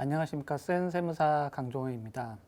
안녕하십니까 센 세무사 강종호입니다.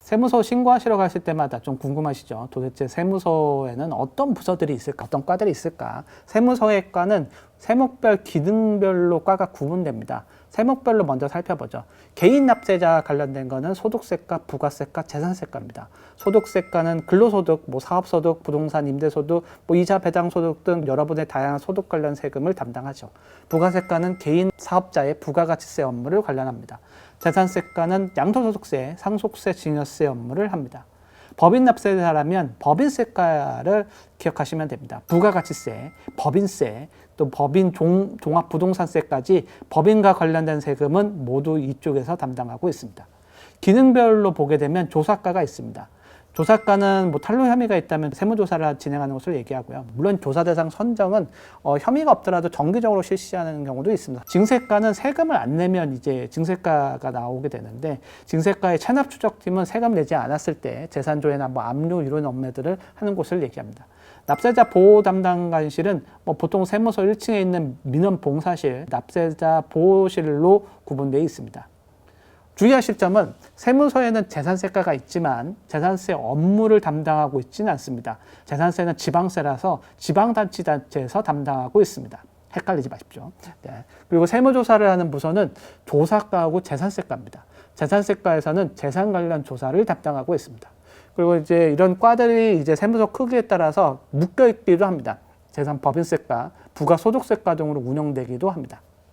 세무서 신고하시러 가실 때마다 좀 궁금하시죠? 도대체 세무서에는 어떤 부서들이 있을까? 어떤 과들이 있을까? 세무서의 과는 세목별 기능별로 과가 구분됩니다. 세목별로 먼저 살펴보죠. 개인 납세자 관련된 거는 소득세과, 부가세과, 재산세과입니다. 소득세과는 근로소득, 뭐 사업소득, 부동산 임대소득, 뭐 이자 배당소득 등 여러분의 다양한 소득 관련 세금을 담당하죠. 부가세과는 개인 사업자의 부가가치세 업무를 관련합니다. 재산세과는 양도소득세, 상속세, 증여세 업무를 합니다. 법인 납세자라면 법인세과를 기억하시면 됩니다. 부가가치세, 법인세, 또 법인 종, 종합부동산세까지 법인과 관련된 세금은 모두 이쪽에서 담당하고 있습니다. 기능별로 보게 되면 조사과가 있습니다. 조사과는 뭐 탈루 혐의가 있다면 세무조사를 진행하는 것을 얘기하고요. 물론 조사 대상 선정은 어, 혐의가 없더라도 정기적으로 실시하는 경우도 있습니다. 증세과는 세금을 안 내면 이제 증세과가 나오게 되는데 증세과의 체납 추적팀은 세금 내지 않았을 때 재산조회나 뭐 압류 이런 업무들을 하는 곳을 얘기합니다. 납세자 보호 담당 관실은 뭐 보통 세무서 1층에 있는 민원 봉사실, 납세자 보호실로 구분되어 있습니다. 주의하실 점은 세무서에는 재산세과가 있지만 재산세 업무를 담당하고 있지는 않습니다. 재산세는 지방세라서 지방자치단체에서 담당하고 있습니다. 헷갈리지 마십시오. 네. 그리고 세무조사를 하는 부서는 조사과하고 재산세과입니다. 재산세과에서는 재산 관련 조사를 담당하고 있습니다. 그리고 이제 이런 과들이 이제 세무서 크기에 따라서 묶여 있기도 합니다. 재산 법인세과, 부가소득세과 등으로 운영되기도 합니다.